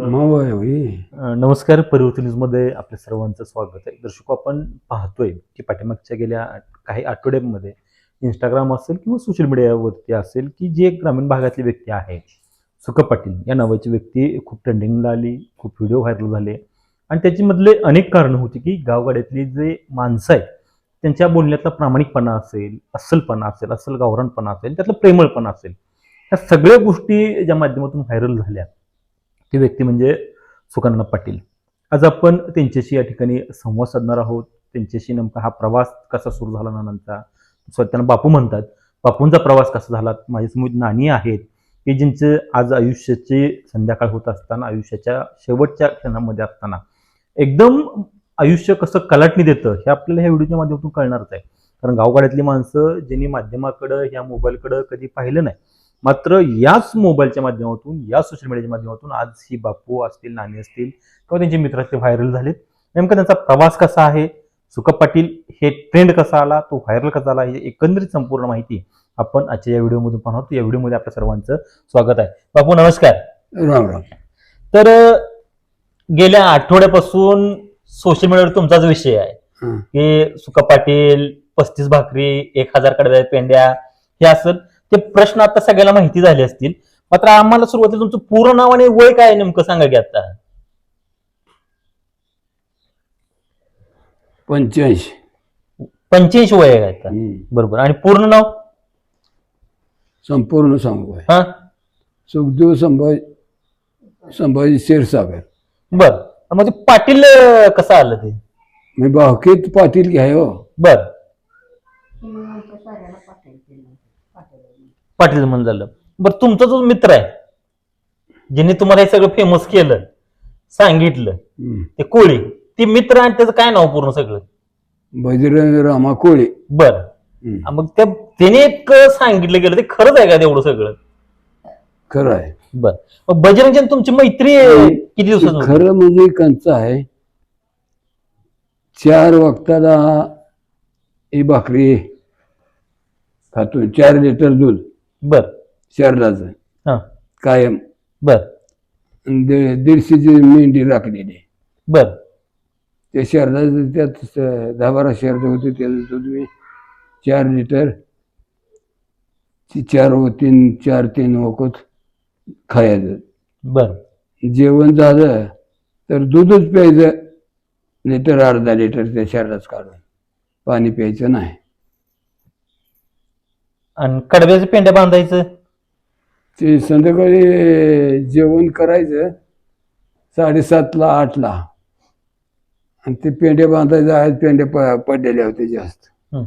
नमस्कार परिवर्तन न्यूजमध्ये आपल्या सर्वांचं स्वागत आहे. दर्शक आपण पाहतोय की पाठीमागच्या गेल्या काही आठवड्यांमध्ये इंस्टाग्राम असेल किंवा सोशल मीडियावरती असेल की जी एक ग्रामीण भागातली व्यक्ती आहे सुख पाटील या नावाची व्यक्ती खूप ट्रेंडिंगला आली खूप व्हिडिओ व्हायरल झाले. आणि त्याच्यामधले अनेक कारणं होती की गावगाड्यातली जे माणसं आहेत त्यांच्या बोलण्यातला प्रामाणिकपणा असेल अस्सलपणा असेल अस्सल गावरानपणा असेल त्यातलं प्रेमळपणा असेल ह्या सगळ्या गोष्टी ज्या माध्यमातून व्हायरल झाल्या. ती व्यक्ती म्हणजे सुकन्ना पाटील. आज आपण त्यांच्याशी या ठिकाणी संवाद साधणार आहोत. त्यांच्याशी नेमका हा प्रवास कसा सुरू झाला नानांचा स्वतःना बापू म्हणतात बापूंचा प्रवास कसा झाला? माझ्यासमोर नाणी आहेत. की ज्यांचे आज आयुष्याची संध्याकाळ होत असताना आयुष्याच्या शेवटच्या क्षणामध्ये असताना एकदम आयुष्य कसं कलाटणी देतं हे आपल्याला ह्या व्हिडिओच्या माध्यमातून कळणारच आहे. कारण गावगाड्यातली माणसं ज्यांनी माध्यमाकडं ह्या मोबाईलकडं कधी पाहिलं नाही मात्र याच मोबाईलच्या माध्यमातून या सोशल मीडियाच्या माध्यमातून आज ही बापू असतील नाणी असतील किंवा त्यांचे मित्र असतील व्हायरल झालेत नेमका त्यांचा प्रवास कसा आहे सुख पाटील हे ट्रेंड कसा आला तो व्हायरल कसा आला ही एकंदरीत संपूर्ण माहिती आपण आजच्या या व्हिडिओमधून पाहणार आहोत. या व्हिडिओमध्ये आपल्या सर्वांचं स्वागत आहे. बापू नमस्कार. राम राम. तर गेल्या आठवड्यापासून सोशल मीडियावर तुमचाच विषय आहे. की सुका पाटील पस्तीस भाकरी एक हजार कडव्या पेंड्या हे असं ते प्रश्न आता सगळ्याला माहिती झाले असतील. मात्र आम्हाला सुरुवातीला तुमचं पूर्ण नाव आणि वय काय नेमकं सांगा की आता. पंच्याऐंशी. पंच्याऐंशी वय आहे आता. हम्म. बरोबर. आणि पूर्ण नाव? संपूर्ण सांगू आहे हा? सुखदेव संभाजी संभाजी क्षीरसागर बर. मग ते पाटील अ, कसं आलं ते? मी भावकीत पाटील घ्याय हो. बर. पाटील म्हणून झालं. बरं तुमचा जो मित्र आहे ज्यांनी तुम्हाला हे सगळं फेमस केलं सांगितलं. ते कोळी ते मित्र आणि त्याचं काय नाव पूर्ण सगळं? बजरंग रामा कोळी. बर. मग त्या त्याने एक सांगितलं गेलं ते खरंच आहे का तेवढं सगळं? खरं आहे. बर. मग बजरंग आणि तुमची मैत्री किती दिवसात? खरं म्हणजे कंच आहे चार वक्ताला ही भाकरी खातो चार लिटर दूध. बर. शरदाचं हा. कायम. बर. दीड- दीडशेची मेंढी राखलेली. बर. त्या शरदाचं त्यात स- दहा बारा शरद होते त्याचं दूध मी चार लिटर ती चार व तीन चार तीन वखत खायचं. बर. जेवण झालं तर दूधच प्यायचं लिटर अर्धा लिटर त्या शरदाच काढून. पाणी प्यायचं नाही. आणि कडव्याचं पेंड्या बांधायचं? ते संध्याकाळी जेवण करायचं साडेसातला आठला. आणि ते पेंड्या बांधायचं आहेत पेंड्या प पडलेले होते जास्त. हं.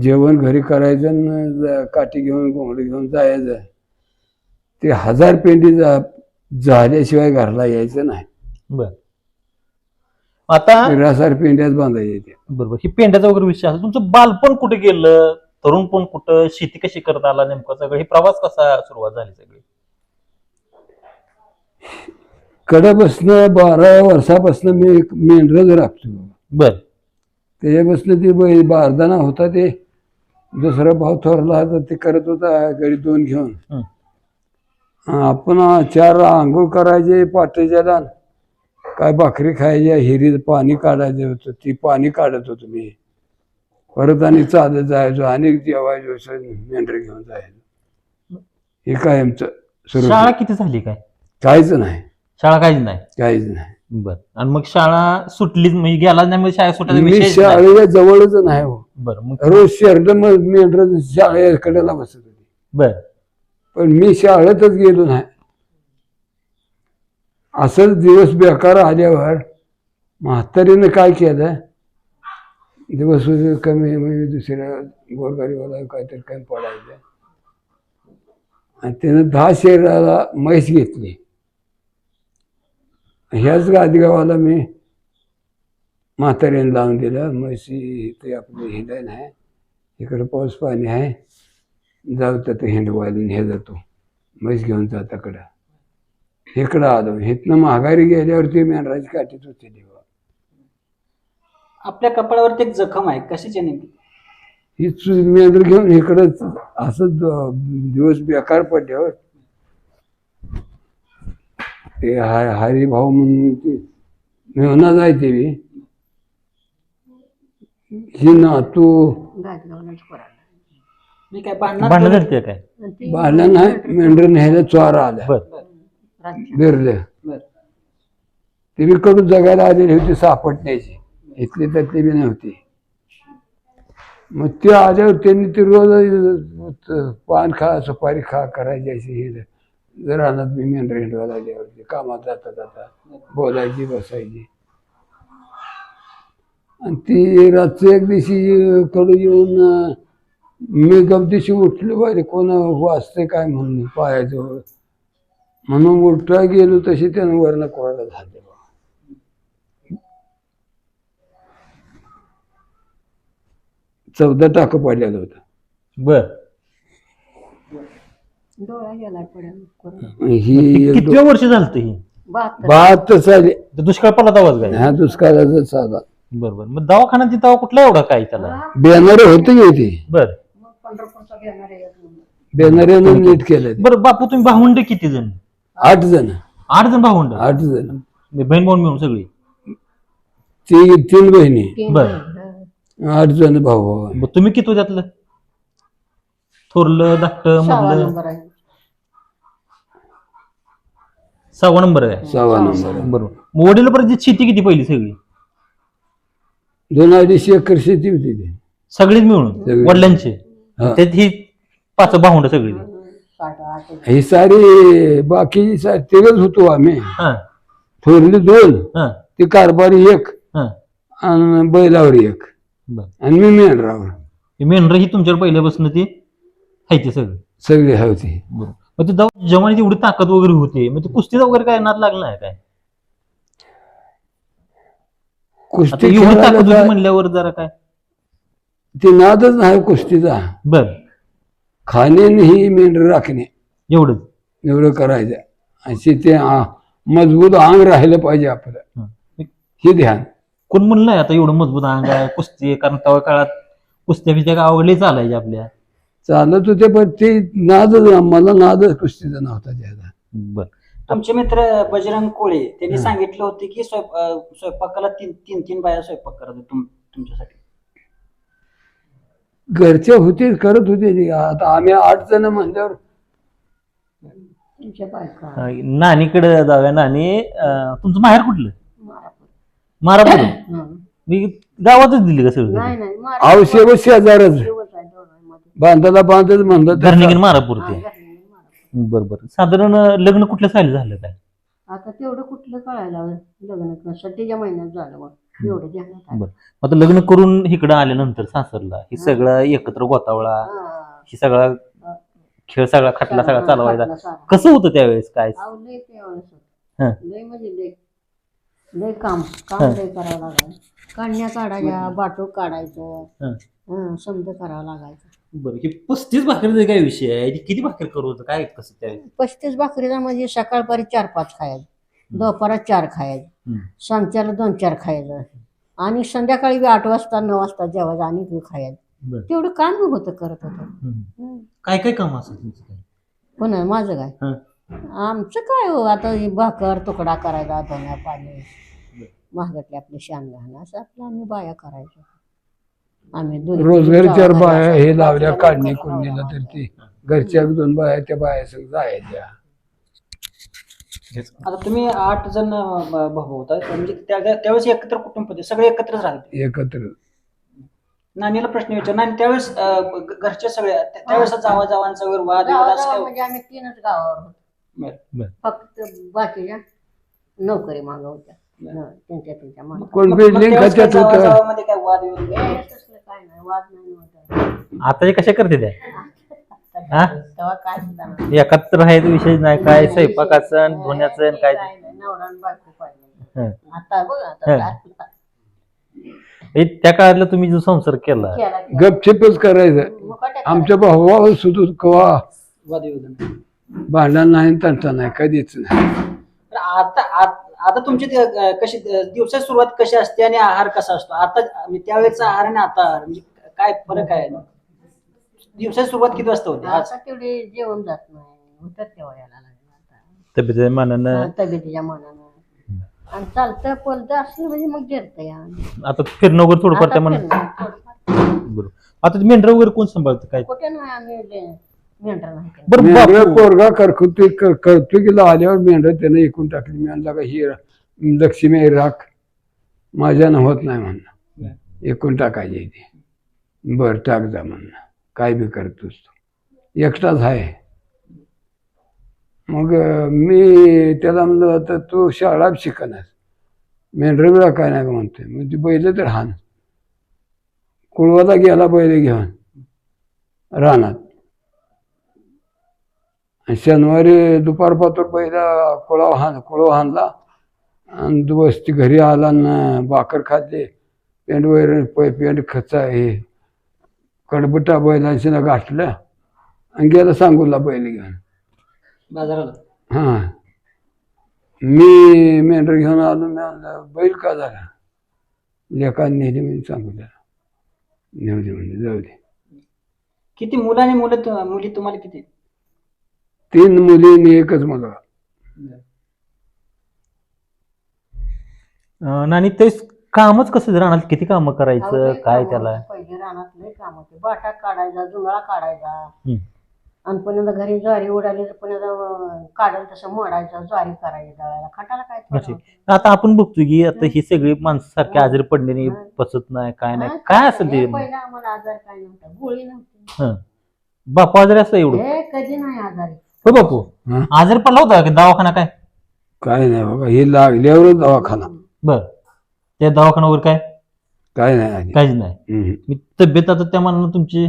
जेवण घरी करायचं आणि ज- काठी घेऊन घोंगडी घेऊन जायचं. ते हजार पेंडी जा झाल्याशिवाय घरला यायचं नाही. बर. आता रासार पेंड्याच बांधायच्या त्या बरोबर. ही पेंड्याचा वगैरे विषय असतो तुमचं बालपण कुठे गेलं? तरुण पण कुठं शेती कशी करता आला नेमकं सगळं? हे प्रवास कसा सुरुवात झाली सगळी? कडापासनं बारा वर्षापासनं मी एक मेंढरच राखतो बर. त्याच्यापासून ते बै बारदाना होता ते दुसरा भाव थोरला होता ते करत होता घरी दोन घेऊन. हं. आपण चार आंघोळ करायचे दान. काय भाकरी खायच्या हिरीत पाणी काढायचं होतं ती पाणी काढत होतो मी. परत आणि चालत जायचो आणि जेवायचो असं मेंढर घेऊन जायचो. हे काय आमचं सुरू शाळा किती झाली काय? काहीच नाही. शाळा काहीच नाही? काहीच नाही. बर. आणि मग शाळा सुटलीच म्हणजे गेला नाही शाळा मी विषय शाळेच्या जवळच नाही हो. बर मग रोज शर्ट मेंढर शाळेकडेला बसत होती. बर. पण मी शाळेतच गेलो नाही. असंच दिवस बेकार आल्यावर म्हातारीनं काय केलं? दिवस कमी म्हणजे दुसऱ्या गोरगरीबाला काहीतरी कमी पडायचं. आणि त्यानं दहा शेराला म्हैस घेतली. ह्याच गादगावाला मी म्हातारीने लावून दिलं. म्हशी ते आपलं हिंदन नाही इकडं पाऊस पाणी आहे. जाऊ तर ते हिंडवायला हे जातो. म्हैस घेऊन जाताकडं इकडं आलो. इथनं माघारी गेल्यावरती मेंढराची काठीच होते देवा. आपल्या कपाळावरती एक जखम आहे. कशाची नेमकी? ही चु- मेंढर घेऊन इकडं असं द- दिवस बेकार पडल्यावर ते हा हरिभाऊ म्हणून ते मेहना जायचे बी ही ना तू मी काय भांडणार भांडण झालते काय? बाला नाही मेंढर न्यायला चोरा आला. बर. बिरले. बर. ते बी कडून जगायला आलेली होती सापडण्याची. इथली त्यातली बी नव्हती. मग ते आल्यावर त्यांनी ते रोज पान खा सुपारी खा करायची अशी हे जर रानात मी मेन हिंडवायला आल्यावरती कामात जाता जाता बोलायची बसायची. आणि ती रात्री एक दिवशी कडू येऊन मी गमतीशी उठलो पाहिजे कोण वाचते काय म्हणून पायाजवळ. म्हणून उठता गेलो तशी त्यानं वर्ण कोणाला झाले बा चौदा टाकं पडलेलं होतं. बर. डोळा गेला पडेल ही किती वर्ष झालं ही? बहात्तर. बहात्तर साली. तर दुष्काळ पडला आवाज काय? ह्या दुष्काळाचा साधा बरोबर. मग दवाखाना तिथं कुठला एवढा काय त्याला? बॅनर होते की होती बर. मग पंढरपूरचा घेणार आहे एक नंबर. बॅनरनं नीट केलं ते. बरं बापू तुम्ही भावंड किती जण? आठ जण. आठ जण भावंड? आठ जण. बहीण भाऊ मिळून सगळी? ती तीन बहिणी. तीन बर. आठ जण भाऊ भाऊ मग तुम्ही किती हो त्यातलं? थोरलं धाकट सहावा मधलं? नंबर आहे. सहावा नंबर आहे. सहावा नंबर बरोबर. वडील परत शेती किती पहिली सगळी? दोन अडीचशे एकर शेती होती ती. सगळीच मिळून? सगळी. वडिलांचे? हा. त्यात ही पाच भावंड सगळी. साठ आठ ही सारी बाकी सा- तिघच होतो आम्ही. हा. थोरली दोन हा. ती कारभारी एक हा. आणि बैलावर एक. आणि मी मेंढरावर मेंढर ही तुमच्यावर पहिल्यापासून ती आहे ते सगळं. सगळी होती मग ते दवा- जवानीत एवढी ताकद वगैरे होते मग ते कुस्तीचा वगैरे काय नाद लागला आहे काय? आता कुस्ती एवढी खेळायला ताकद होती जा- म्हणल्यावर जरा काय? ते नादच नाही कुस्तीचा. बर. खाणे ही मेंढर राखणे. एवढंच. एवढं करायचं. अशी ते आ- मजबूत अंग राहिलं पाहिजे आपलं. हं. हे ध्यान. कोण म्हणलंय आता एवढं मजबूत अंग आहे कुस्ती आहे? कारण तेव्हा काळात कुस्त्या बिस्त्या गावाकडे चालायचे आपल्या. चालत होते पण ते नादच मला नादच कुस्तीचा नव्हता ज्यादा बर. तुमचे मित्र बजरंग कोळे त्यांनी सांगितलं होते की स्वयं- अं, स्वयंपाकाला तीन तीन तीन बाया स्वयंपाक करत होते तुम- तुमच्यासाठी. घरचे होते करत होते ते. आता आम्ही आठ जण म्हणल्यावर नानीकडे जाऊया नानी. अं, तुमचं माहेर कुठलं? हं. मी गावातच दिली का सगळं? नाही नाही शेजारच. आहे दोघांमध्ये. बांधाला बांधच म्हणलं तर घरनिकीन मारापूर हा, ते घरी नाही मारापूर. बर बर. साधारण लग्न कुठल्या साली झालं काय? आता तेवढं कुठलं कळायला लग्न सध्याच्या महिन्यात झालं मग एवढं ध्यानात आहे. बर. आता लग्न करून इकडं आल्यानंतर सासरला हे सगळं एकत्र गोतावळा हा. ही सगळा खेळ सगळा खटला सगळा चालवायचा. सारा. कसं होतं त्यावेळेस? काय? अहो, लय त्यावेळेस हं. होतं. लय म्हणजे लय. लय काम काम हं. लय करावं लागायचं काढण्या काढायच्या बाटू काढायचं हं. हं, समज करावं लागायचं बरं हे पस्तीस भाकरीचा काय विषय आहे हे किती भाकरी करू होतं काय कसं त्यावेळेस पस्तीस भाकरीला म्हणजे सकाळपारी चार पाच खायचं दुपारात चार खायचं हं. सांच्याला दोन चार खायचं आणि संध्याकाळी बी आठ वाजता नऊ वाजता जेवायचं आणि बी खायचं बरं. तेवढं काम होतं करत होतं हम्म. हं. काय काय काम असतं तुमचं काय पण माझं काय हं. आमचं काय हो आता ही भाकर तुकडा करायचा धन्या पाणी महागटले आपले शान घालणं असं आपलं आम्ही बाया करायचो. आम्ही दोन्ही रोजगारी चार जावा बाया. हे लावल्या काढणे नवरा तर. ती घरच्या दोन बाया त्या बाया सगळं जायच्या. आता तुम्ही आठ जण अं, ब- भाऊ होता म्हणजे त्या त्या- त्यावेळेस एकत्र कुटुंब होते सगळे एकत्रच राहते एकत्र. नानीला प्रश्न विचार नानी त्यावेळेस अं, ग- घरचे सगळे त्या- त्यावेळेस जावा जावांचा वगैरे वाद असं काय? म्हणजे आम्ही तीनच गावावर होतो. बरं. फक्त बाकीच्या नोकरी माग होत्या. हं, त्यांच्या त्यांच्या मागं. कोण मग- मग बिल्डिंग त्यावेळेस काय खात्यात होतं जावाजावामध्ये काय वाद विवाद ए, तसलं काय नाही. वाद नाही नव्हता आता हे कशा करते त्या हा? तेव्हा काय सुद्धा नाही. एकाहत्तर आहे तो विषय नाही. काय स्वयंपाकाचं आणि धुण्याचं आणि काय नाही, नवरा आणि बायको पाहिजे. हं. आता बघ आता हं. काय- हे त्या काळातला तुम्ही जो संसार केला केला. गपचिपच करायचं. आमच्या भावा सुद्धा कवा वाद भांडण नाही तंटा नाही कधीच नाही. तर आता आत- आता तुमची ते, कशी दिवसाची सुरुवात कशी असते आणि आहार कसा असतो? आता म्हणजे त्यावेळेचा आहार आणि आता आहार म्हणजे काय फरक आहे? दिवसाची सुरुवात किती वाजता होते? आज? आता तेवढे जेवण जात नाही. होतात तेव्हा यायला लागलं. आता तब्येतीच्या मानानं? तब्येतीच्या मनानं. आणि चालतं पलतं असलं म्हणजे मग जिरतं या. आता फिरणं वगैरे थोडंफार त्या आता म्हणा फिरणं, थोडंफार. बरोबर आता मेंढर वगैरे कोण सांभाळतं? काय? कुठे नाही आम्ही मेंढर नाही. बरं मेंढर बापू पोरगा करकुती करतुकीला आल्यावर मेंढर त्यानं एकूण टाकली. मी म्हणला का ही लक्ष्मी आहे राख. माझ्यानं होत नाही म्हणणं. एकूण टाकायची ती. बर टाक जा म्हणणं. काय बी करतोस तू. एकटाच आहे. मग अं, मी त्याला म्हणलं तर तू शाळा शिकणार. मेंढर बिळा काय नाही म्हणतोय. मग ती बैल तर हान. कुळवाला गेला बैल घेऊन. रानात. आणि शनिवारी दुपार पातूर पहिला कुळाव हाण कुळव हाणला. आणि दिवस ती घरी आला ना भाकर खाते. पेंट वगैरे पै पेंट खचा हे कडबटा बैलांशी ना गाठलं आणि गेला सांगूला बैल घेऊन. बाजाराला? हां. मी मेंढर घेऊन आलो मी बैल का झाला? लेखान नेली मी सांगू त्याला नेऊ दे म्हणजे जाऊ दे. किती मुलं आणि मुलं तु- मुली तुम्हाला किती? तीन मुली आणि एकच मुलगा. अं, नानी ते कामच कसं राहणार किती कामं करायचं? काय त्याला. पहिले रानात लय काम होते. बाटा काढायचा जुंगळा काढायचा. हम्म. आणि पुन्हा घरी ज्वारी उडाली तर पुन्हा काढायला तसं मोडायचं ज्वारी करायची दळायला. खटाला काय थोडं. आता आपण बघतो की आता ही सगळी माणसं सारखी आजारी पडलेली हं. पचत नाही काय नाही. काय असेल ते? हे पहिला आम्हाला आजार काय नव्हता. गोळी नव्हती. हं. बापू आजारी असं एवढं? हे कधी नाही आजारी. हो बापू. हं? आजारी पडला होता का? दवाखाना काय? काय नाही बाबा हे लागल्यावरच दवाखाना. बर. त्या दवाखाना वगैरे काय? काय नाही काहीच नाही. हम्म. मी तब्येत आता त्या मानानं तुमची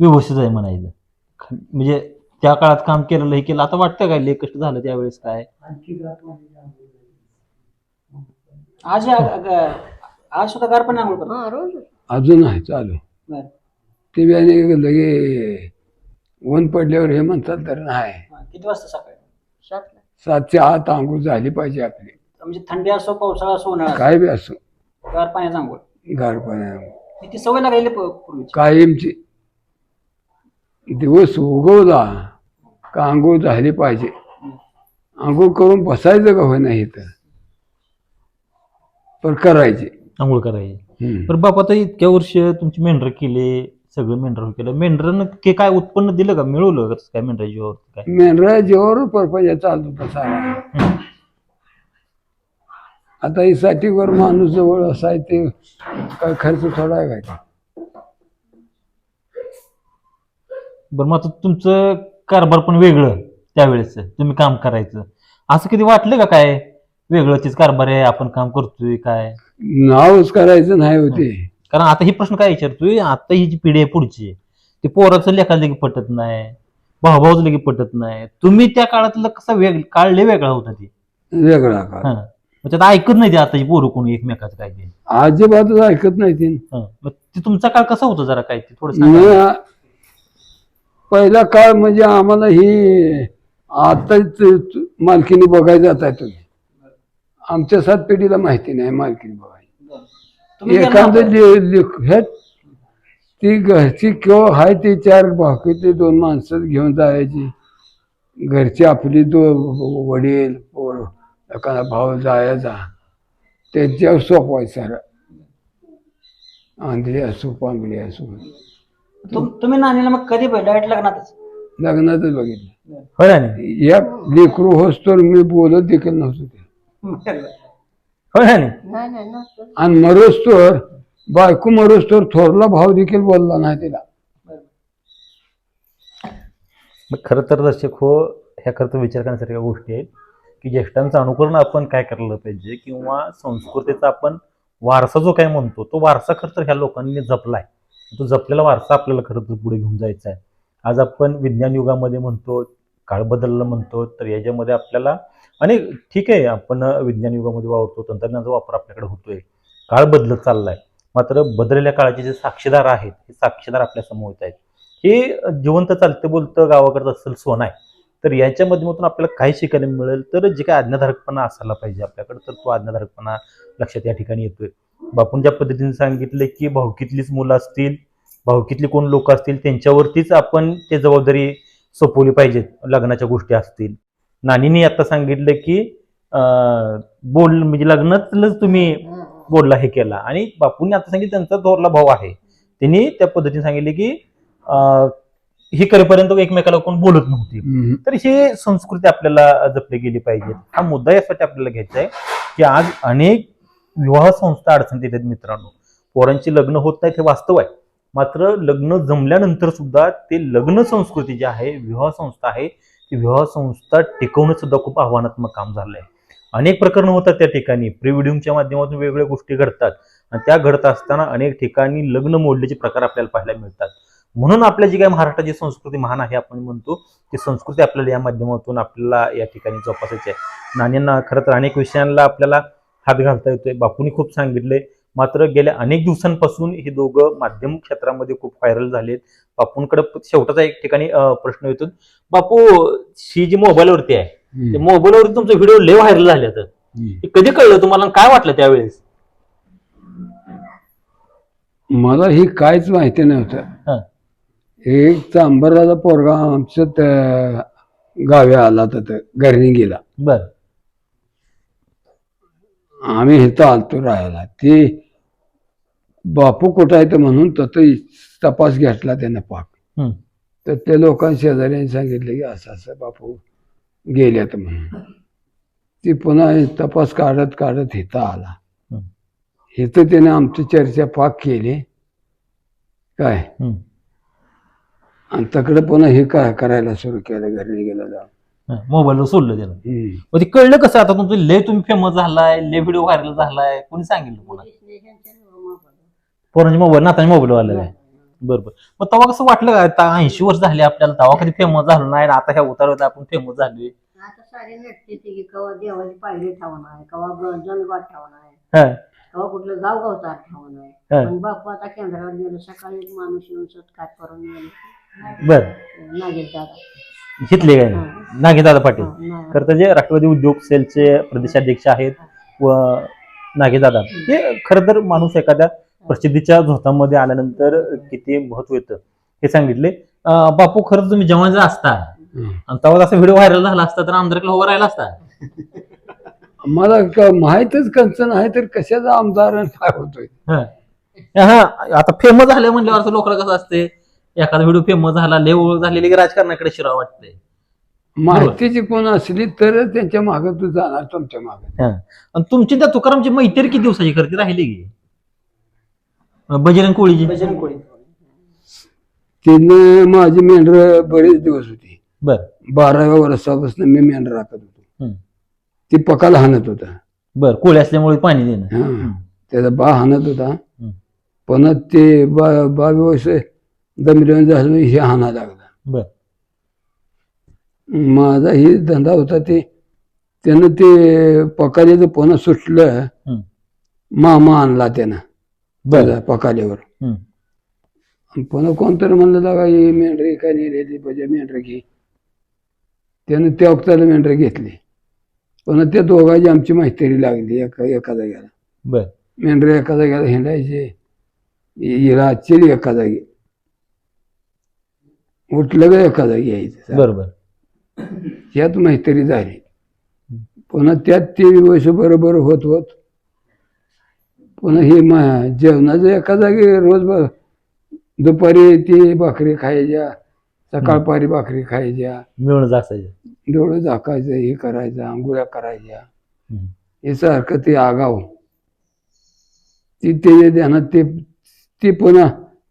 व्यवस्थित आहे म्हणायचं. ख- म्हणजे त्या काळात काम केलेलं हे केलं. आता वाटतं काय? लय कष्ट झालं त्यावेळेस काय? आज या- ग- आज सुद्धा गार पण आंघोळ करतो हा रोज अजून आहे चालू. बरं. ते बी आणि लगे ऊन पडल्यावर हे म्हणतात तर नाही. हा, किती वाजता सकाळी? सातला. सातच्या आत आंघोळ झाली पाहिजे आपली. म्हणजे थंडी असो पावसाळा असो उन्हाळा काय बी असो. गार पाण्याचा आंघोळ. गार पाण्या मी ती सवय प- पूर्वीची? कायमची. दिवस उगवला का आंघोळ झाली पाहिजे. आंघोळ करून बसायचं का होईना इथं? पण करायचे. आंघोळ करायची. हम्म. तर बापा आता इतक्या वर्ष तुमची मेंढर केले सगळं मेंढर केलं. मेंढरानं के काय उत्पन्न दिलं का? मिळवलं का काय मेंढरा जीवावर काय? मेंढरा जेव्हा परपंच चालतो हं. आता ही साठीवर माणूस जवळ असाय ते काय खर्च थोडा आहे काय? बरं मग आता तुमचं कारभार पण वेगळं त्यावेळेस. तुम्ही काम करायचं. असं कधी वाटलं का काय? वेगळं तीच कारभार आहे आपण काम करतोय काय? नावच करायचं नाही होते. कारण आता ही प्रश्न काय विचारतोय? आता ही जी पिढी आहे पुढची ती पोराचं लेखा लगे पटत नाही भाऊभाऊच लगे पटत नाही. तुम्ही त्या काळातलं कसा वेग काळ लय वेगळा होता ती. वेगळा का हा. मग त्यात ऐकत नाही ते आताची पोरं कोणी एकमेकाचं काय ते. अजिबातच ऐकत नाही ते. हा. मग ते तुमचा काळ कसा होता जरा काय ते थोडं सांगा. न- पहिला काळ म्हणजे आम्हाला ही आता मालकीनी बघायला जात आहे तुम्ही. आमच्या सात पिढीला माहिती नाही मालकीनी बघायला. गेला एखादं? जे लेख- हे ती घरची किंवा हाय ती चार भाकरी दोन माणसं घेऊन जायची. घरची आपली दो वडील पोर एखादा भाऊ जायचा त्यांच्यावर सोपवायचा आंधळी असो पांगडी असो. तुम- तुम्ही नानीला मग कधी डायरेक्ट लग्नातच? लग्नातच बघितलं. ना? एक लेकरू होस तर मी बोलत देखील नव्हतो ते. ना नाही? नाही नाही नसतं आणि मरोस तर बायको मरोस तर थोरला भाव देखील बोलला नाही तिला. मग खरं तर दर्शक हो ह्या खरं तर विचार करण्यासारख्या गोष्टी आहेत की ज्येष्ठांचं अनुकरण आपण काय करायला पाहिजे किंवा संस्कृतीचा आपण वारसा जो काय म्हणतो तो वारसा खरं तर ह्या लोकांनी जपलाय. तो जपलेला वारसा आपल्याला खरं तर पुढे घेऊन जायचा आहे. आज आपण विज्ञान युगामध्ये म्हणतो काळ बदलला म्हणतो तर याच्यामध्ये आपल्याला आणि ठीक आहे आपण विज्ञान युगामध्ये वावरतो तंत्रज्ञानाचा वापर आपल्याकडे होतोय. काळ बदलत चाललाय. मात्र बदललेल्या काळाचे जे साक्षीदार आहेत हे साक्षीदार आपल्यासमोर येत आहेत. हे जिवंत चालतं बोलतं गावाकडचं असेल सोनं आहे. तर याच्या माध्यमातून आपल्याला काय शिकायला मिळेल तर जे काय आज्ञाधारकपणा असायला पाहिजे आपल्याकडे तर तो आज्ञाधारकपणा लक्षात या ठिकाणी येतोय. बापून ज्या पद्धतीने सांगितलं की भाऊकीतलीच मुलं असतील भाऊकीतली कोण लोक असतील त्यांच्यावरतीच आपण ते जबाबदारी सोपवली पाहिजे लग्नाच्या गोष्टी असतील. नानीने आता सांगितलं की बोल म्हणजे लग्नातलंच तुम्ही बोलला हे केला. आणि बापूंनी आता सांगितलं त्यांचा थोरला भाऊ आहे. त्यांनी त्या पद्धतीने सांगितले की अं, हे करेपर्यंत एकमेकाला कोण बोलत नव्हती. तर ही संस्कृती आपल्याला जपली गेली पाहिजे. हा मुद्दा यासाठी आपल्याला घ्यायचा आहे की आज अनेक विवाह संस्था अडचणीत येतात मित्रांनो. पोरांची लग्न होत नाहीत हे वास्तव आहे. मात्र लग्न जमल्यानंतर सुद्धा ते लग्न संस्कृती जी आहे विवाह संस्था आहे ती विवाह संस्था टिकवणं सुद्धा खूप आव्हानात्मक काम झालंय. अनेक प्रकरणं होतात त्या ठिकाणी. प्री वेडिंगच्या माध्यमातून वेगवेगळ्या गोष्टी घडतात आणि त्या घडत असताना अनेक ठिकाणी लग्न मोडल्याचे प्रकार आपल्याला पाहायला मिळतात. म्हणून आपल्या जी काही महाराष्ट्राची संस्कृती महान आहे आपण म्हणतो ती संस्कृती आपल्याला या माध्यमातून आपल्याला या ठिकाणी जोपासायची आहे. नाण्यांना खरं तर अनेक विषयांना आपल्याला हात घालता येतोय. बापूंनी खूप सांगितले मात्र गेल्या अनेक दिवसांपासून हे दोघं माध्यम क्षेत्रामध्ये खूप व्हायरल झालेत. बापूंकडे शेवटाचा एक ठिकाणी प्रश्न येतो. बापू ही जी मोबाईलवरती आहे ते. मोबाईलवरती तुमचे व्हिडिओ लय व्हायरल झाले तर. कधी कळलं तुम्हाला काय वाटलं त्यावेळेस? मला ही काहीच माहिती हा. नव्हतं एक चांबराचा पोरगा आमच्या त्या गावी आला तर घरी गेला. बर. आम्ही इथं आलतो राहायला. ते बापू कुठं आहे तर म्हणून तसं तपास घेतला त्यानं पाक. तर त्या लोकांनी शेजाऱ्यांनी सांगितलं की असं असं बापू गेल्यात म्हणून. ती पुन्हा तपास काढत काढत इथं आला. इथं त्याने आमची चर्चा पाक केली. काय? हम्म. आणि तकडे पुन्हा हे काय करायला सुरू केलं घरी गेलं जाऊन. मोबाईलवर सोडलं त्यानं. मग ते कळलं कसं आता तुमचं लय तुम्ही फेमस झालाय लय व्हिडिओ व्हायरल झालाय कोणी सांगितलं तुम्हाला? पोरांच्या मोबाईल नाताच्या मोबाईल आलं काय बरोबर. मग तेव्हा कसं वाटलं काय आता ऐंशी वर्ष झाले आपल्याला तेव्हा कधी फेमस झालो नाही आणि आता ह्या उतारवत आपण फेमस झालोय? आता सारी नटते ती कवा देवाची पायरी ठाऊन आहे कवा जनगाव ठाऊन आहे हा, कवा कुठलं गाव गावचा आहे हा. पण बापू आता केंद्रावर गेलो सकाळी एक माणूस येऊन सत्कार करून गेलो. बर. नागेश दादा. घेतले काय? नागे दादा पाटील. हा, खरं तर जे राष्ट्रवादी उद्योग सेलचे प्रदेशाध्यक्ष आहेत व नागे दादा ते खरं तर माणूस एखाद्या प्रसिद्धीच्या झोतामध्ये आल्यानंतर किती महत्त्व येतं हे सांगितले. बापू खरं तुम्ही जेव्हा जर असता. आणि तेव्हा असा व्हिडिओ व्हायरल झाला असता तर आमदारकडे उभा राहिला असता. मला माहीतच कंचन आहे तर कशाचा आमदार काय होतोय? हा. हा, आता फेमस झाले म्हणल्यावर लोकांना कसं असते एखादा व्हिडिओ फेमस झाला लय ओळख झालेली की राजकारणाकडे शिरावं वाटतंय. माहितीची कोण असली तरच त्यांच्या मागे तू जाणार तुमच्या मागे. आणि तुमची त्या तुकारामची मैत्री किती दिवसाची करते राहिली की? बजरंग कोळी तिनं माझी मेंढर बरेच दिवस होती. बर. बाराव्या वर्षापासून मी मेंढर राखत होतो. ती पकाला हाणत होता. बर कोळी असल्यामुळे पाणी देणं. हा. त्याचा बा हाणत होता. पण ते बा बावी वर्ष दमल्यावर झालं हे हाणा लागला. बर. माझा ही धंदा होता ते त्यानं ते पकाल्याचं पुन्हा सुटलं. मामा आणला त्यानं. बर. आणि पुन्हा कोणतरी म्हणलं लागा ही मेंढरी काय नेली पाहिजे मेंढर घे. त्यानं त्या वक्ताला मेंढर घेतली. पुन्हा त्या दोघांची आमची मैत्री लागली एका एका जाग्याला बर. मेंढर एका जाग्याला हिंडायचे. हिला आजची एका जागी उठलं का एका जागी यायचं बर बर त्यात मैत्री झाली. पुन्हा त्यात ते वर्ष बरोबर होत होत पुन्हा हे मा- जेवणाचं एका जागी रोज ब- दुपारी ती भाकरी खायच्या सकाळपारी भाकरी खायच्या. मिळून असायचं डोळं झाकायचं हे करायचं आंघोळ्या करायच्या. हम्म. हे सारखं ते आगाव. ती त्याच्या ध्यानात ते ती पुन्हा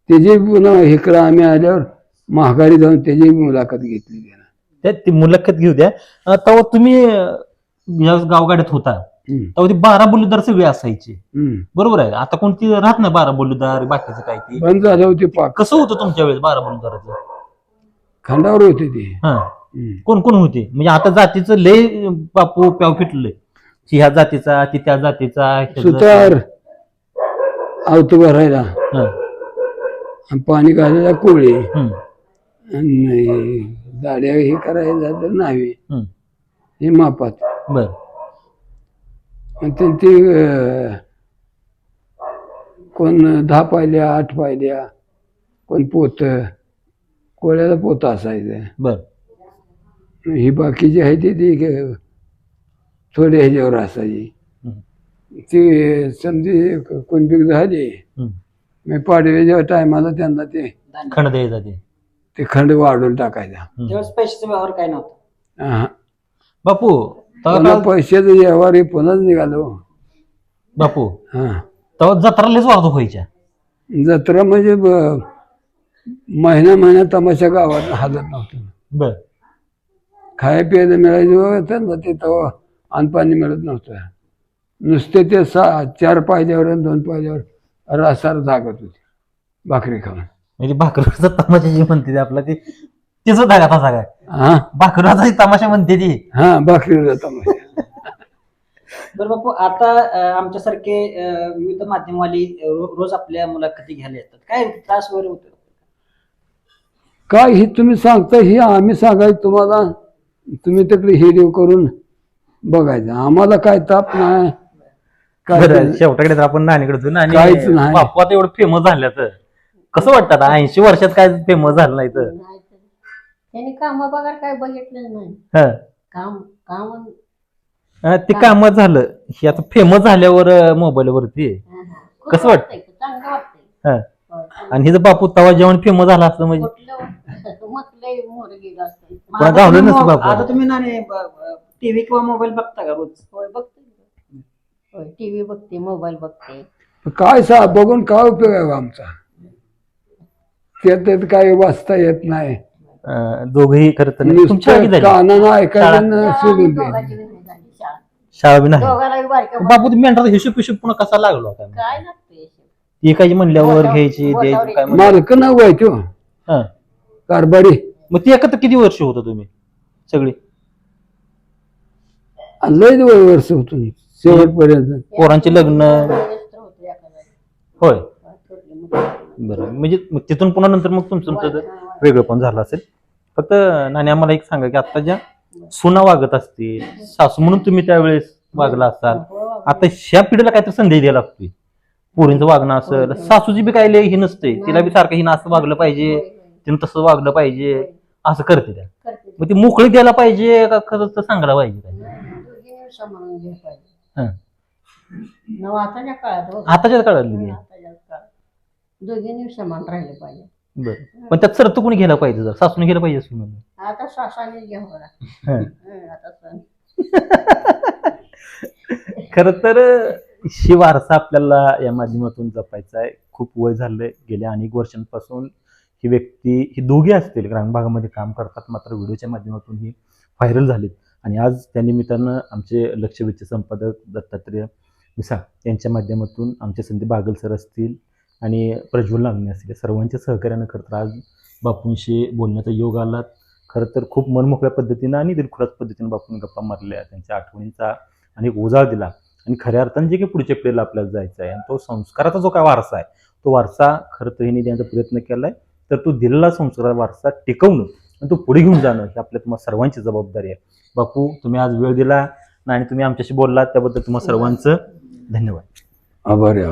त्याची पुन्हा इकडं आम्ही आल्यावर महागारी जाऊन त्याची मुलाखत घेतली त्यानं. त्या ती मुलाखत घेऊ द्या. अं, तेव्हा तुम्ही अं, या गावगाड्यात होता. तेव्हा ती बारा बोलूदार सगळे असायचे. बरोबर आहे आता कोणती राहत नाही बारा बोलूदार बाकीचं काय ते? बंद झालं होते पाक. कसं होतं तुमच्या वेळेस बारा बोलूदाराचं? खंडावर होते ते. हा. कोण कोण होते? म्हणजे आता जातीचं लय बापू प्याव फिटलंय. की ह्या जातीचा की त्या जातीचा सुतार. आवत भरायला. हा, आणि पाणी घालायला कोळी. हम्म, आणि दाड्या हे करायला नावे. हम्म. हे मापात. बर. त्यांची कोण दहा पायल्या आठ पायल्या कोण पोत कोळ्याला पोत असायचं बर ही बाकीची आहे ती ती क- थोडे ह्याच्यावर असायची. ती संधी कुणबीक झाली. मी पाडव्याच्या टायमाला त्यांना ते. खंड द्यायचा ते ते खंड वाढून टाकायचा. त्यावेळेस पैशाचा व्यवहार काय नव्हता हा. बापू पुन्हा पैशाचं व्यवहार हे पुन्हाच निघालो बापू हा. तेव्हा जत्रा लयच वाढतो व्हायच्या. जत्रा म्हणजे ब- महिना महिना तमाशा गावात हालत नव्हतं. बर. खाय प्यायला मिळायचं त्यांना ते तेव्हा अन्न पाणी मिळत नव्हतं. नुसते ते सा चार पायद्यावर आणि दोन पायद्यावर रासार जागत होते भाकरी खाऊन. म्हणजे भाकरीचा तमाशा जी म्हणते ते आपला ते तिचा धागा तसा काय हा? भाकरीचा तमाशा म्हणते ती. हा भाकरीचा तमाशा. बरं बापू आता अं, आमच्यासारखे अं, विविध माध्यमवाली रो- रोज आपल्या मुलाखती घ्यायला येतात. काय त्रास वगैरे होतो काय ही तुम्ही सांगता ही आम्ही सांगायचं तुम्हाला तुम्ही तिकडे हिरीव करून बघायचं. आम्हाला काय ताप नाही. काय बरं शेवटाकडे तर आपण नाणीकडे होतो ना काहीच आणि नाही. बापू आता एवढं फेमस झालं तर कसं वाटतं आता? ऐंशी वर्षात काय फेमस झालं नाही तर. त्यांनी काम बघा काय बघितलं नाही. हं. काम काम. अं, ते कामच झालं. हे आता फेमस झाल्यावर मोबाईल वरती. कसं वाटतंय? चांगलं वाटतंय. हं. आणि हिचं बापू तवा जेवण फेमस झाला असतं म्हणजे? कुठलं म्हटलंय मोर गेलं असतं मग पण आता गावलं तुम्ही नसतं मो- बापू. आता तुम्ही ना टीव्ही किंवा मोबाईल बघता का रोज? होय बघते होय टीव्ही बघते मोबाईल बघते. काय सा बघून काय उपयोग आहे बा आमचा? त्यात त्यात काय वाचता येत नाही. दोघंही खरं तर नाही. तुमच्या आधी नुसतं झाली. कानानं ऐकायचं ना सोडून दे. दोघांची वेगळी झाली शाळा. शाळा बी नाही. बारक्या बापू तुम्ही म्हणता हिशोब पिशोब पुन्हा कसा लागलो आता काय लागते एकाची म्हणल्यावर बोटावर- घ्यायची बोटावर द्यायची काय म्हणलं मालक ना व्हायचो हं. कारभारी. मग ती एकत्र किती वर्ष होतं तुम्ही? सगळी? लय वय वर्ष होतो शेवटपर्यंत. पोरांचे लग्न. होय. बरं. म्हणजे मग तिथून पुन्हा नंतर मग तुमचं तुमचं वेगळं पण झालं असेल. फक्त नाणी आम्हाला एक सांगा की आता ज्या सुना वागत असतील सासू म्हणून तुम्ही त्यावेळेस वागला असाल आता ह्या पिढीला काहीतरी संदेश द्यायला लागतोय. पोरींचं वागणं असेल सासूची बी काय लय हे नसते. तिला बी सारखं हिनं असं वागलं पाहिजे तिनं तसं वागलं पाहिजे असं करते त्या. मग ती मोकळी द्यायला पाहिजे का खरंच तर सांगायला पाहिजे काय? हं. आताच्या काळात हो. आताच्या काळात दोघींनी समान राहिले पाहिजे. बरं. पण त्यात सरत कोणी घ्यायला पाहिजे जर? सासून घ्यायला पाहिजे सुन आता. हं. हं, सण खर तर ही वारसा आपल्याला या माध्यमातून जपायचा आहे. खूप वय झालंय. गेल्या अनेक वर्षांपासून ही व्यक्ती ही दोघे असतील ग्रामीण भागामध्ये काम करतात. मात्र व्हिडिओच्या माध्यमातून ही व्हायरल झालीत. आणि आज त्या निमित्तानं आमचे लक्षवेधचे संपादक दत्तात्रय मिसाळ यांच्या माध्यमातून आमचे संदीप बागल सर असतील आणि प्रज्वल नागणे असतील सर्वांच्या सहकार्यानं खरं तर आज बापूंशी बोलण्याचा योग आला. खरं तर खूप मनमोकळ्या पद्धतीनं आणि दिलखुलास पद्धतीनं बापूंनी गप्पा मारल्या. त्यांच्या आठवणींचा आणि एक उजाळ दिला. आणि खऱ्या अर्थाने जे काही पुढच्या पिढीला आपल्याला जायचं आहे आणि तो संस्काराचा जो काय वारसा आहे तो वारसा खरं तर हिने देण्याचा प्रयत्न केला आहे तर तो दिलेला संस्कार वारसा टिकवणं आणि तो पुढे घेऊन जाणं ही आपल्या तुम्हाला सर्वांची जबाबदारी आहे. बापू तुम्ही आज वेळ दिला आणि तुम्ही आमच्याशी बोललात त्याबद्दल तुम्हाला सर्वांचं धन्यवाद. आभार आहे